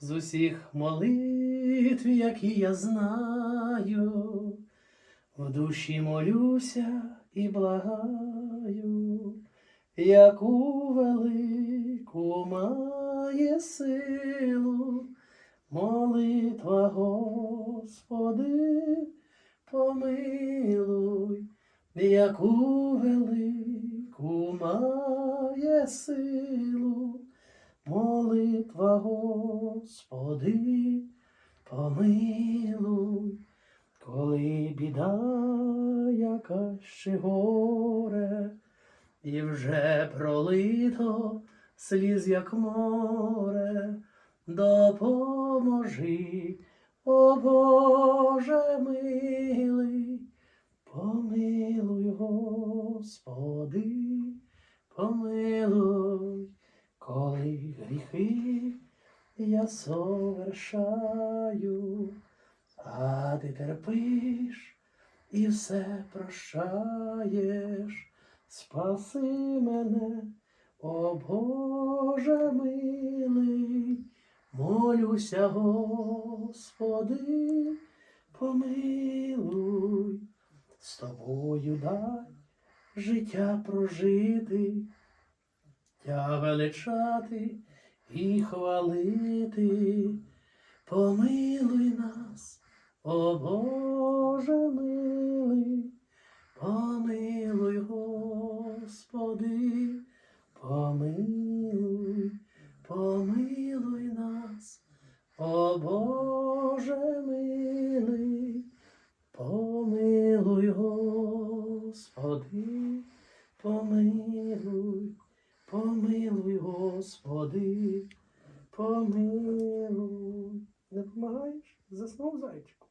з усіх молитв, які я знаю, в душі молюся і благаю, яку велику має силу, молитва, Господи, помилуй, яку велику має силу. Молитва, Господи, помилуй, коли біда яка ще горе, і вже пролито сліз, як море, допоможи, о Боже милий, я совершаю, а ти терпиш і все прощаєш, спаси мене, о Боже милий, молюся, Господи, помилуй, з тобою дай життя прожити. Тя величати і хвалити, помилуй нас, о Боже милий, помилуй, Господи, помилуй, помилуй нас, о Боже милий, помилуй, Господи, помилуй. Помилуй, Господи, помилуй. Не допомагаєш? Заснув зайчику.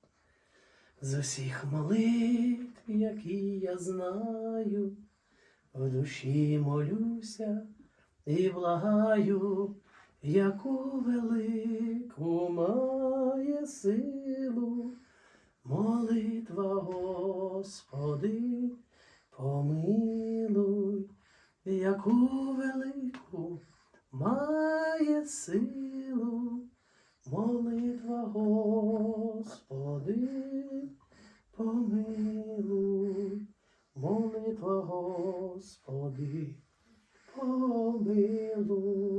З усіх молитв, які я знаю, в душі молюся і благаю, яку велику має силу. Молитва, Господи, помилуй яку силу, молитва Господи, помилуй, молитва Господи, помилуй.